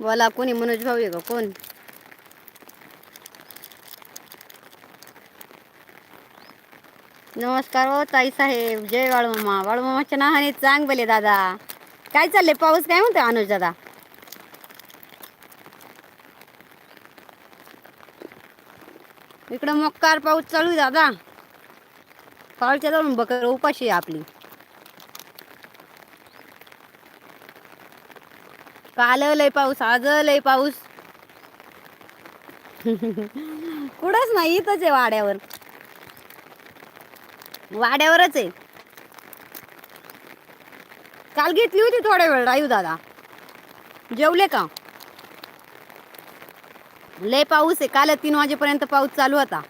बोला कोणी मनोज भाऊ आहे का? कोण? नमस्कार हो ताई साहेब. जय वाळूमामा. वाळूमामाच्या नावाने चांग बले दादा. काय चाललंय? पाऊस काय म्हणतो अनुज दादा? इकडं मक्कार पाऊस चालू आहे दादा. पाऊसच्या जाऊन बकर उपाशी आहे आपली. काल लय पाऊस आज लय पाऊस. कुठंच नाही इथंच आहे वाड्यावर. वाड्यावरच आहे. काल घेतली होती थोड्या वेळ रायू दादा. जेवले का? लय पाऊस आहे. काल तीन वाजेपर्यंत पाऊस चालू होता.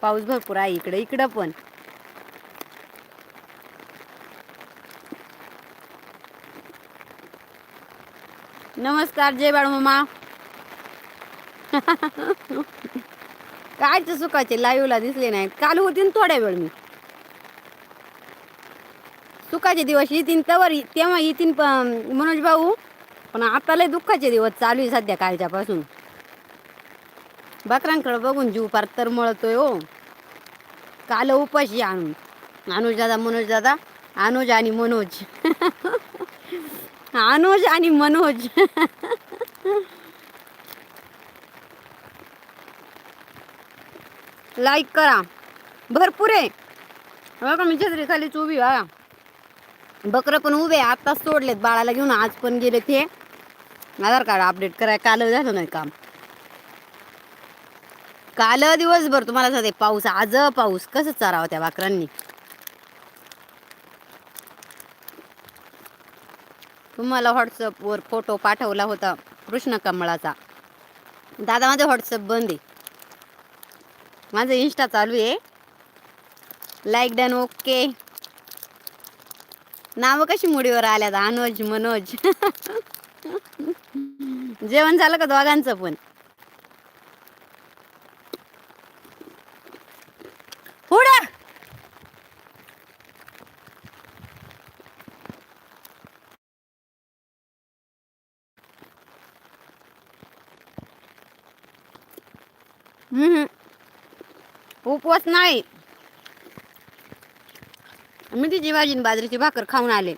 पाऊस भरपूर आहे इकडे इकडं पण. नमस्कार जय बाळ मामा. कायच सुखाचे लाईव्हला दिसले नाहीत काल होती ना थोड्या वेळ मी. सुखाचे दिवस येतीन तवर तेव्हा येतीन मनोज भाऊ. पण आता लय दुःखाचे दिवस चालू आहे सध्या कालच्यापासून. बकरांकडे बघून जीव पार तर मळतोय हो. काल उपाशी आणून. अनुज दादा मनोज दादा. अनुज आणि मनोज. अनुज आणि मनोज. लाईक करा. भरपूर आहे. बघा मी छत्री खालीच उभी आहे बघा. बकरं पण उभे आत्ताच सोडलेत बाळाला घेऊन आज पण गेले ते. आधार कार्ड अपडेट कराय काल झालं नाही काम. काल दिवसभर तुम्हाला सांगते पाऊस आज पाऊस. कसं चारावं त्या बाकरांनी? तुम्हाला व्हॉट्सअपवर फोटो पाठवला होता कृष्ण कमळाचा. दादा माझं व्हॉट्सअप बंद आहे. माझं इंस्टा चालू आहे. लाईक डन ओके नावं कशी मुडीवर आल्यात? अनुज मनोज. जेवण झालं का दोघांचं पण पुढं हम्म. उपवास नाही. मी तिची भाजी आणि बाजरीची भाकर खाऊन आले.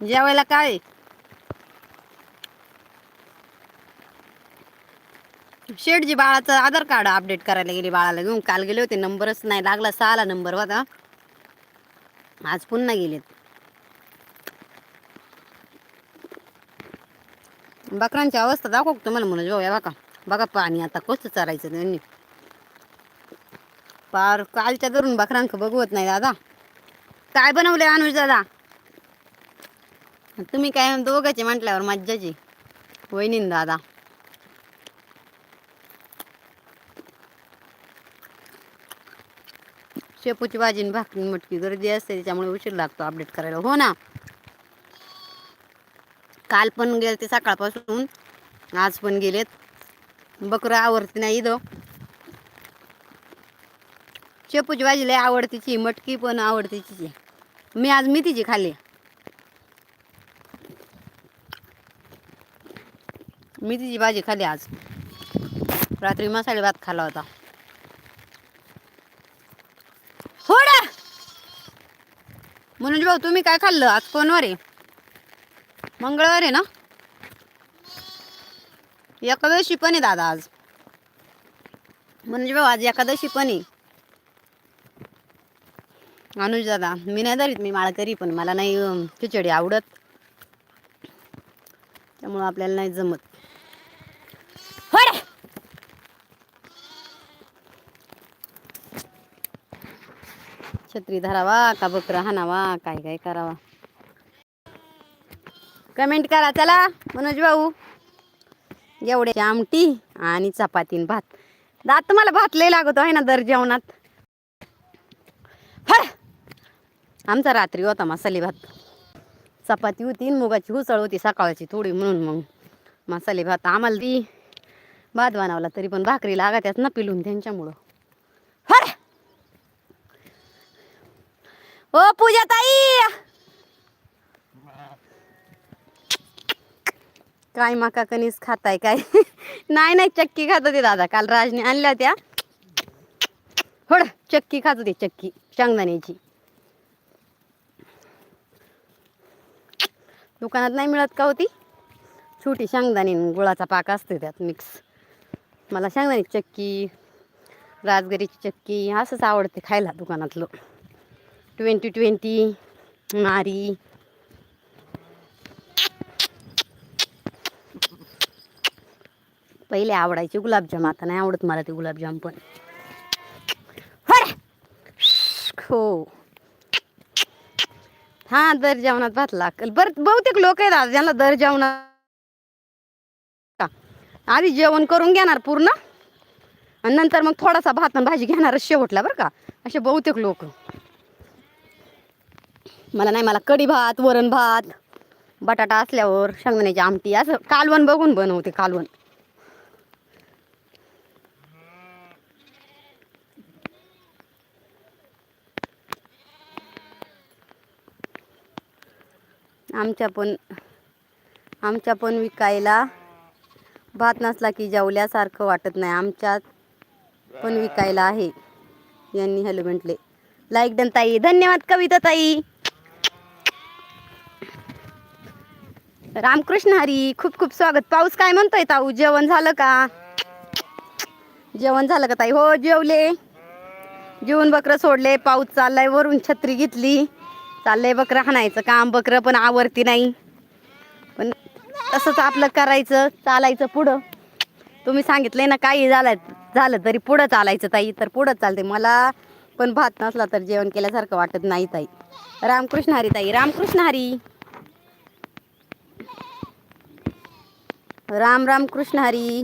जेवायला काय? शेठजी बाळाचं आधार कार्ड अपडेट करायला गेली बाळाला घेऊन. काल गेले होते नंबरच नाही लागला सहाला नंबर होता. आज पुन्हा गेलेत. बकरांची अवस्था दाखव तुम्हाला म्हणून. जाऊया बघा. बघा पाणी आता कसं चारायचं त्यांनी. पार कालच्या धरून बकरांक बघवत नाही दादा. काय बनवले अनुज दादा? तुम्ही काय दोघांचे म्हटल्यावर मज्जाची. वहिनीन दादा. शेपूची भाजी आणि भाकरी मटकी गर्दी असते त्याच्यामुळे उशीर लागतो अपडेट करायला. हो ना? काल पण गेले ते सकाळपासून आज पण गेलेत. बकरं आवडते नाही इथं. शेपूची भाजी लय आवडतीची मटकी पण आवडतीची मी आज मेथीची खाल्ली. मेथीची भाजी खाल्ली आज. रात्री मसाले भात खाला होता. होडा! मनोज भाऊ तुम्ही काय खाल्लं? आज कोणवर? आहे मंगळवार आहे ना? एकादशी पण आहे दादा आज. म्हणजे मनोज भाऊ आज एकादशी पण आहे. अनुज दादा मी नाही धरीत मी माळकरी पण मला नाही खिचडी आवडत. त्यामुळं आपल्याला नाही जमत. छत्री धरावा का बकरा हाणावा काय काय करावा. कमेंट करा चला मनोज भाऊ. एवढे आमटी आणि चपातीन भात. दात मला भात लय लागतो आहे ना दर जेवणात. आमचा रात्री होता मसाले भात. चपाती होती मुगाची उसळ होती सकाळची थोडी म्हणून मग मसाले भात आम्हाला ती भात बनवला तरी पण भाकरी लागत्यात ना पिलून त्यांच्यामुळं. हर ओ पूजा ताई काय माका कणीस खाताय काय? नाही नाही चक्की खात होते दादा. काल राजने आणल्या त्या. होड चक्की खात होते चक्की. शेंगदाण्याची. दुकानात नाही मिळत का होती छोटी शेंगदाणी आणि गुळाचा पाक असते त्यात मिक्स मला शेंगदाणी चक्की राजगिरीची चक्की असंच आवडते खायला दुकानातलं. ट्वेंटी ट्वेंटी नारी पहिले आवडायचे गुलाबजाम आता नाही आवडत मला ते गुलाबजाम पण. हो हा दर जेवणात भात लागल. बर बहुतेक लोक आहेत आज ज्यांना दर जेवणात आधी जेवण करून घेणार पूर्ण आणि नंतर मग थोडासा भात आणि भाजी घेणार शेवटला बरं का. असे बहुतेक लोक. मला नाही मला कढी भात वरण भात बटाटा असल्यावर शेंगदाण्याची आमटी असं कालवण बघून बनवते कालवण. आमच्या पण आमच्या पण विकायला भात नसला की जेवल्यासारखं वाटत नाही. आमच्यात पण विकायला आहे. यांनी हॅलो म्हटले. लाईक डन ताई. धन्यवाद कविता ताई. रामकृष्ण हरी खूप खूप स्वागत. पाऊस काय म्हणतोय ताऊ? जेवण झालं का? जेवण झालं का ताई? हो जेवले. जेवण बकरं सोडले. पाऊस चाललाय. वरून छत्री घेतली. चाललंय बकरं हाणायचं. काम बकरं पण आवरती नाही. पण तसंच आपलं करायचं चालायचं पुढं. तुम्ही सांगितलंय ना काही झालं झालं तरी पुढं चालायचं ताई. तर पुढं चालते मला पण भात नसला तर जेवण केल्यासारखं वाटत नाही ताई. रामकृष्ण हरी ताई. रामकृष्ण हरी. राम राम कृष्ण हरी.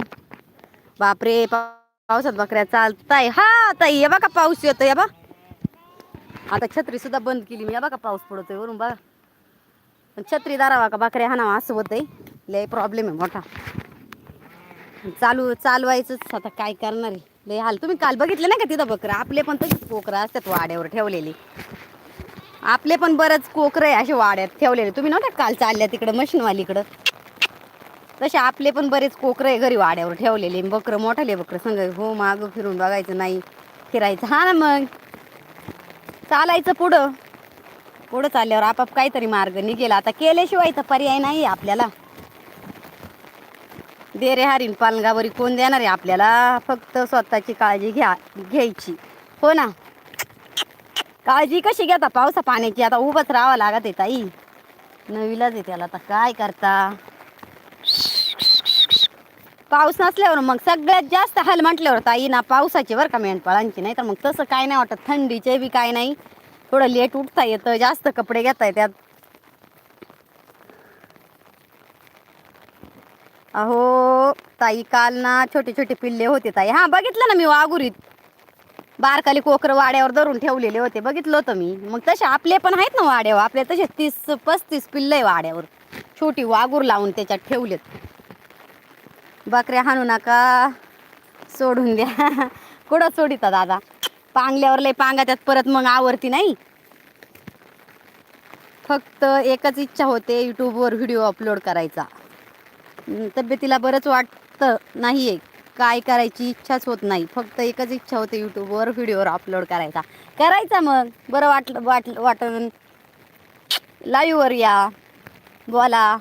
बापरे पावसात बकऱ्या चालताय. हा ताई बा का पाऊस येतो या बा आता छत्री सुद्धा बंद केली. मी बघा पाऊस पडतोय वरून बघा. पण छत्री दारावा का बकऱ्या हाणावा असं होतंय. लय प्रॉब्लेम आहे मोठा. चालू चालवायचंच. आता काय करणार आहे? लय हाल. तुम्ही काल बघितलं नाही का तिथं बकरं? आपले पण तशीच कोकरं असतात वाड्यावर ठेवलेली. आपले पण बरंच कोकरं आहे असे वाड्यात ठेवलेले. तुम्ही नव्हत्या काल चालल्या तिकडं मशीनवालीकडं? तसे आपले पण बरेच कोकरं आहे घरी वाड्यावर ठेवलेले. बकरं मोठाले बकरं. संग हो मागं फिरून बघायचं नाही फिरायचं. हा ना मग. चालायचं पुढं. पुढं चालल्यावर आपाप काहीतरी मार्ग निघेल. आता केल्याशिवाय तर पर्याय नाही आपल्याला. दे रे हरीण पालगावरी कोण देणार आहे आपल्याला? फक्त स्वतःची काळजी घ्या घ्यायची. हो ना? काळजी कशी घेता? पावसा पाण्याची. आता उभंच राहावं लागत आहे ताई. नवीलाच आहे त्याला. आता काय करता? पाऊस नसल्यावर मग सगळ्यात जास्त हाल म्हटल्यावर ताई ना पावसाची बरं का मेंढपाळांची नाही तर मग तसं काय नाही वाटत. थंडीचे बी काय नाही. थोडं लेट उठता येतं जास्त कपडे घेता येतात. अहो ताई काल ना छोटे छोटे पिल्ले होते ताई. हां बघितलं ना मी वाघुरीत. बारकाली कोकर वाड्यावर धरून ठेवलेले होते. बघितलं होतं मी. मग तसे आपले पण आहेत ना वाड्यावर. आपले तसे तीस पस्तीस पिल्ले आहे वाड्यावर. छोटी वाघूर लावून त्याच्यात ठेवलेत. बकऱ्या हाणू नका. सोडून द्या. कुठं सोडिता दादा? पांगल्यावर लय पांगा त्यात परत मग आवडती नाही? फक्त एकच इच्छा होते यूट्यूबवर व्हिडिओ अपलोड करायचा. तब्येतीला बरंच वाटतं नाही आहे काय करायची इच्छाच होत नाही. फक्त एकच इच्छा होते यूट्यूबवर व्हिडिओवर अपलोड करायचा. करायचा मग. बरं वाटलं वाटलं वाटून लाईव्हवर या. बोला.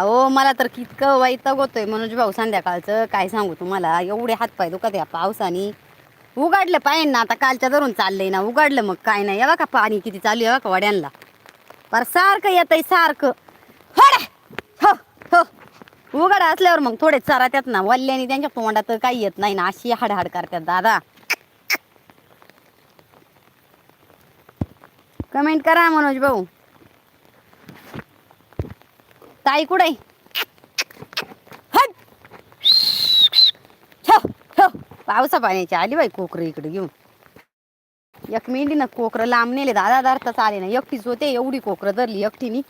अहो मला तर कितकं वैताग होतोय मनोज भाऊ संध्याकाळचं. काय सांगू तुम्हाला? एवढे हातपाय दुखत या पावसाने. उघडलं पाहिजे ना आता कालच्या धरून चाललंय ना उघडलं मग काय नाही. यावा का पाणी किती चालू यावा का वड्यांना? पर सारखं येतंय सारखं. हो हो. उघड असल्यावर मग थोडे चरात्यात ना वल्ल्याने त्यांच्या तोंडात काही येत नाही ना अशी हाडहाड करतात दादा. कमेंट करा मनोज भाऊ. ताई कुठे पावसा पाण्याची आली बाई कोकरं इकडे घेऊन. एक मेंढीनं कोकरं लांब नेले दादा धरताच आले ना एकटीच होते एवढी कोकरं धरली एकटीनी.